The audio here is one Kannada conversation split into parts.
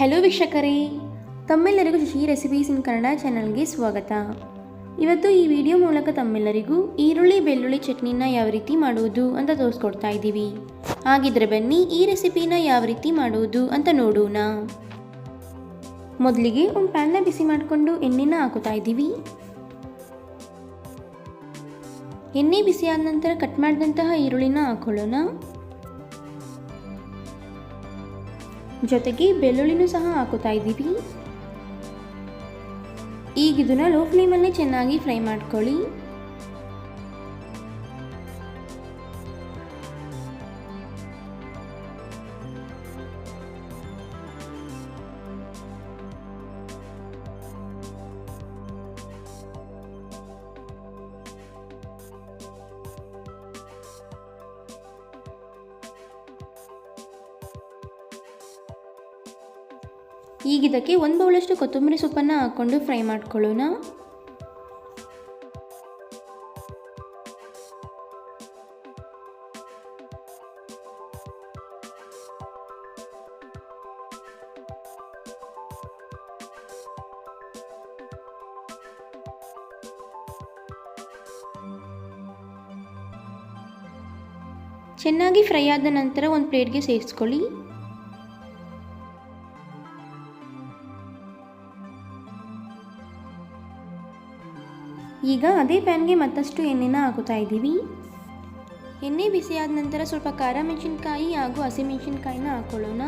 ಹೆಲೋ ವೀಕ್ಷಕರೇ, ತಮ್ಮೆಲ್ಲರಿಗೂ ಶಶಿ ರೆಸಿಪೀಸ್ ಇನ್ ಕನ್ನಡ ಚಾನಲ್ಗೆ ಸ್ವಾಗತ. ಇವತ್ತು ಈ ವಿಡಿಯೋ ಮೂಲಕ ತಮ್ಮೆಲ್ಲರಿಗೂ ಈರುಳ್ಳಿ ಬೆಳ್ಳುಳ್ಳಿ ಚಟ್ನಿನ ಯಾವ ರೀತಿ ಮಾಡುವುದು ಅಂತ ತೋರಿಸ್ಕೊಡ್ತಾ ಇದ್ದೀವಿ. ಹಾಗಿದ್ರೆ ಬನ್ನಿ ಈ ರೆಸಿಪಿನ ಯಾವ ರೀತಿ ಮಾಡುವುದು ಅಂತ ನೋಡೋಣ. ಮೊದಲಿಗೆ ಒಂದು ಪ್ಯಾನ್ನ ಬಿಸಿ ಮಾಡಿಕೊಂಡು ಎಣ್ಣೆನ ಹಾಕುತ್ತಾ ಇದ್ದೀವಿ. ಎಣ್ಣೆ ಬಿಸಿ ಆದ ನಂತರ ಕಟ್ ಮಾಡಿದಂತಹ ಈರುಳ್ಳಿನ ಹಾಕೊಳ್ಳೋಣ. ಜೊತೆಗೆ ಬೆಳ್ಳುಳ್ಳಿನೂ ಸಹ ಹಾಕುತ್ತಾ ಇದ್ದೀವಿ. ಈಗ ಇದನ್ನ ಲೋ ಫ್ಲೇಮಲ್ಲೇ ಚೆನ್ನಾಗಿ ಫ್ರೈ ಮಾಡ್ಕೊಳ್ಳಿ. ಈಗ ಇದಕ್ಕೆ ಒಂದು ಬೌಲಷ್ಟು ಕೊತ್ತಂಬರಿ ಸೊಪ್ಪನ್ನು ಹಾಕ್ಕೊಂಡು ಫ್ರೈ ಮಾಡ್ಕೊಳ್ಳೋಣ. ಚೆನ್ನಾಗಿ ಫ್ರೈ ಆದ ನಂತರ ಒಂದು ಪ್ಲೇಟ್ಗೆ ಸೇರಿಸ್ಕೊಳ್ಳಿ. ಈಗ ಅದೇ ಪ್ಯಾನ್ಗೆ ಮತ್ತಷ್ಟು ಎಣ್ಣೆನ ಹಾಕುತ್ತಾ ಇದ್ದೀವಿ. ಎಣ್ಣೆ ಬಿಸಿಯಾದ ನಂತರ ಸ್ವಲ್ಪ ಖಾರ ಮೆಣಸಿನ್ಕಾಯಿ ಹಾಗೂ ಹಸಿಮೆಣಸಿನ್ಕಾಯಿನ ಹಾಕೊಳ್ಳೋಣ.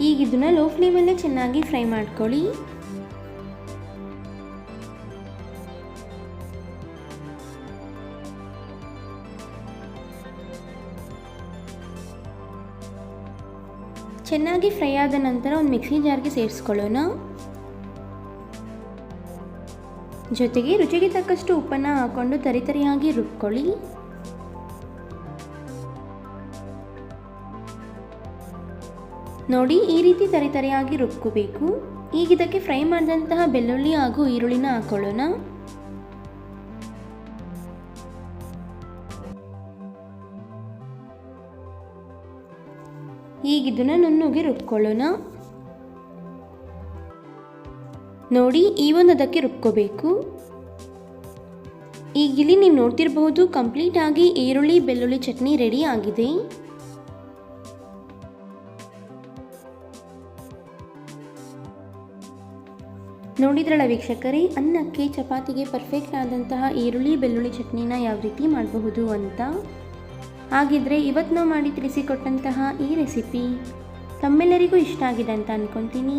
ಈಗ ಇದನ್ನ ಲೋ ಫ್ಲೇಮಲ್ಲೇ ಚೆನ್ನಾಗಿ ಫ್ರೈ ಮಾಡ್ಕೊಳ್ಳಿ. ಚೆನ್ನಾಗಿ ಫ್ರೈ ಆದ ನಂತರ ಒಂದು ಮಿಕ್ಸಿ ಜಾರ್ಗೆ ಸೇರಿಸ್ಕೊಳ್ಳೋಣ. ಜೊತೆಗೆ ರುಚಿಗೆ ತಕ್ಕಷ್ಟು ಉಪ್ಪನ್ನು ಹಾಕೊಂಡು ತರಿತರಿಯಾಗಿ ರುಬ್ಕೊಳ್ಳಿ. ನೋಡಿ, ಈ ರೀತಿ ತರಿತರಿಯಾಗಿ ರುಬ್ಕೋಬೇಕು. ಈಗ ಇದಕ್ಕೆ ಫ್ರೈ ಮಾಡಿದಂತಹ ಬೆಳ್ಳುಳ್ಳಿ ಹಾಗೂ ಈರುಳ್ಳಿನ ಹಾಕೊಳ್ಳೋಣ. ಈಗ ಇದನ್ನು ನುಣ್ಣಗೆ ರುಬ್ಕೊಳ್ಳೋಣ. ನೋಡಿ, ಈ ಒಂದು ಅದಕ್ಕೆ ರುಬ್ಕೋಬೇಕು. ಈಗ ಇಲ್ಲಿ ನೀವು ನೋಡ್ತಿರಬಹುದು ಕಂಪ್ಲೀಟ್ ಆಗಿ ಈರುಳ್ಳಿ, ಬೆಳ್ಳುಳ್ಳಿ ಚಟ್ನಿ ರೆಡಿ ಆಗಿದೆ. ನೋಡಿದ್ರಲ್ಲ ವೀಕ್ಷಕರೇ, ಅನ್ನಕ್ಕೆ ಚಪಾತಿಗೆ ಪರ್ಫೆಕ್ಟ್ ಆದಂತಹ ಈರುಳ್ಳಿ, ಬೆಳ್ಳುಳ್ಳಿ ಚಟ್ನಿನ ಯಾವ ರೀತಿ ಮಾಡಬಹುದು ಅಂತ? ಹಾಗಿದ್ರೆ ಇವತ್ತು ನಾವು ಮಾಡಿ ತಿಳಿಸಿಕೊಟ್ಟಂತಹ ಈ ರೆಸಿಪಿ ತಮ್ಮೆಲ್ಲರಿಗೂ ಇಷ್ಟ ಆಗಿದೆ ಅಂತ ಅಂದ್ಕೊತೀನಿ